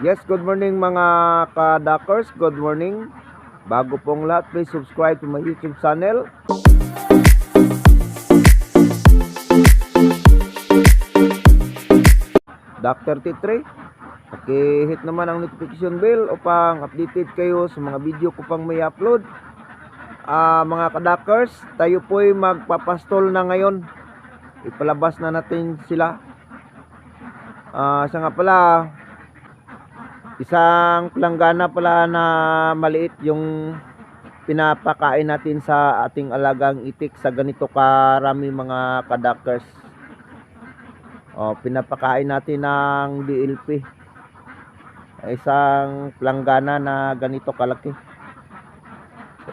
Yes, good morning mga ka-Duckers. Good morning. Bago pong lahat, please subscribe to my YouTube channel. Dr. T3. Paki-hit naman ang notification bell upang updated kayo sa mga video ko pang may upload. Ah, mga ka-Duckers, tayo po'y magpapastol na ngayon. Ipalabas na natin sila. Ah, siya nga pala, Isang planggana pala na maliit yung pinapakain natin sa ating alagang itik sa ganito karami mga kadakers. O, pinapakain natin ng DLP. Isang planggana na ganito kalaki.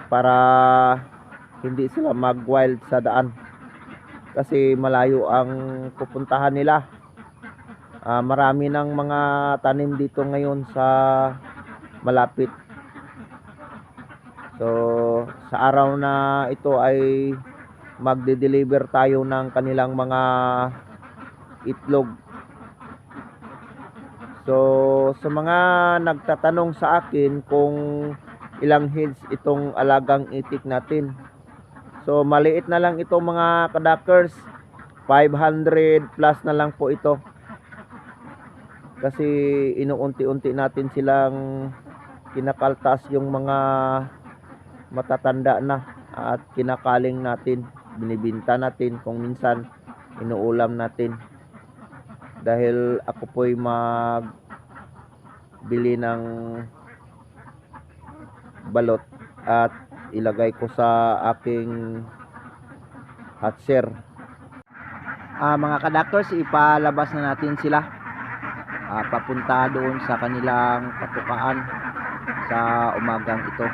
Para hindi sila mag-wild sa daan. Kasi malayo ang pupuntahan nila. Ah, marami ng mga tanim dito ngayon sa malapit. So, sa araw na ito ay magde-deliver tayo ng kanilang mga itlog. So, sa mga nagtatanong sa akin kung ilang heads itong alagang itik natin. So, maliit na lang ito mga kadakers. 500 plus na lang po ito kasi inuunti-unti natin silang kinakaltas yung mga matatanda na at kinakaling natin. Binibinta natin kung minsan inuulam natin. Dahil ako po'y mag bili ng balot at ilagay ko sa aking hatcher. Ah mga kadactors ipalabas na natin sila ah, papunta doon sa kanilang patukaan sa umagang ito.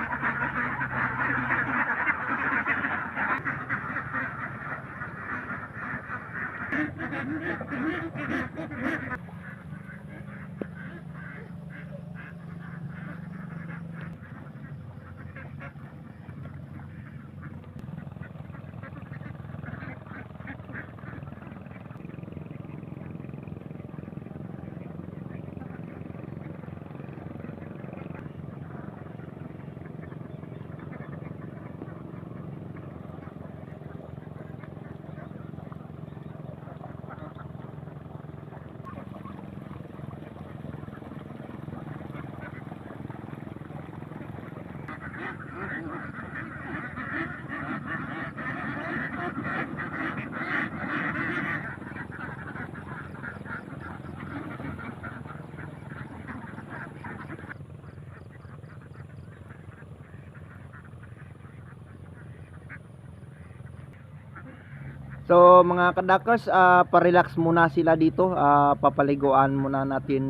So mga kadakers, ah, pa-relax muna sila dito. Ah, papaliguan muna natin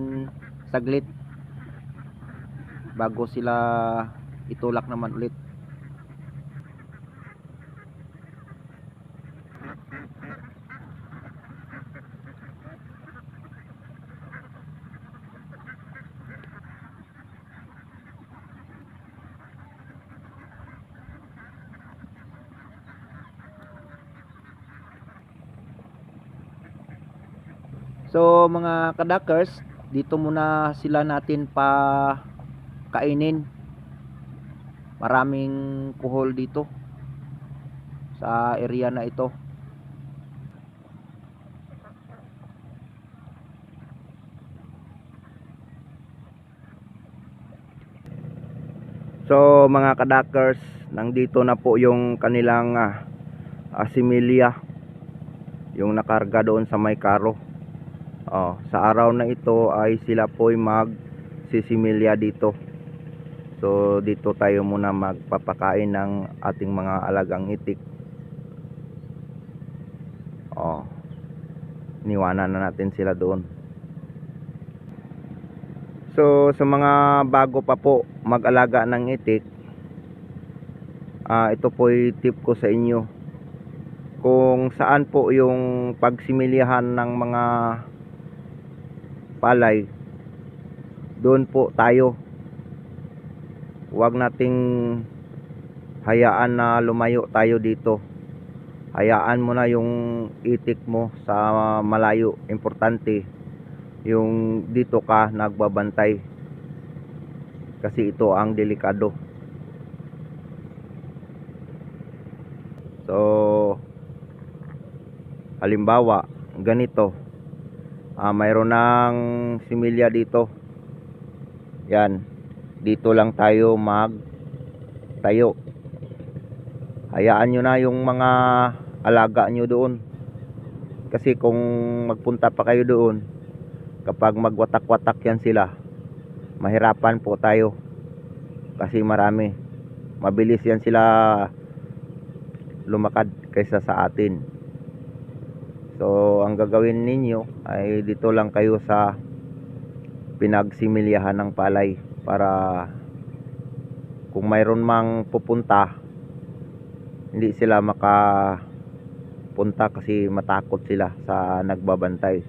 saglit bago sila itulak naman ulit. So mga kadakers, dito muna sila natin pa kainin. Maraming kuhol dito sa area na ito. So mga kadakers, nandito na po yung kanilang ah, asimilya yung nakarga doon sa may karo. Oh, sa araw na ito ay sila po'y magsisimilya dito. So dito tayo muna magpapakain ng ating mga alagang itik. Oh. Niwanan na natin sila doon. So sa mga bago pa po mag-alaga ng itik, ah ito po'y tip ko sa inyo. Kung saan po yung pagsimilyahan ng mga palay. Doon po tayo. Huwag nating hayaan na lumayo tayo dito. Hayaan mo na yung itik mo sa malayo. Importante yung dito ka nagbabantay. Kasi ito ang delikado. So halimbawa ganito ah mayroon ng similya dito. Yan. Dito lang tayo mag tayo hayaan nyo na yung mga alaga nyo doon. Kasi kung magpunta pa kayo doon kapag magwatak-watak yan sila mahirapan po tayo. Kasi marami. Mabilis yan sila lumakad kaysa sa atin so ang gagawin ninyo ay dito lang kayo sa pinagsimilyahan ng palay para kung mayroon mang pupunta hindi sila makapunta kasi matakot sila sa nagbabantay.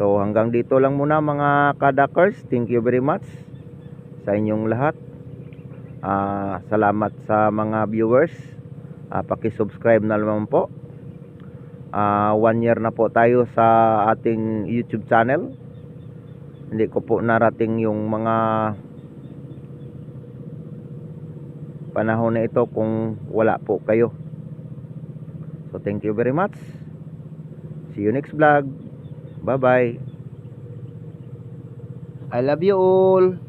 So hanggang dito lang muna mga kadakers. Thank you very much sa inyong lahat. Ah, salamat sa mga viewers. Uh, paki-subscribe na naman po Ah, one year na po tayo sa ating youtube channel. Hindi ko po narating yung mga panahon na ito kung wala po kayo. So thank you very much. See you next vlog. Bye bye I love you all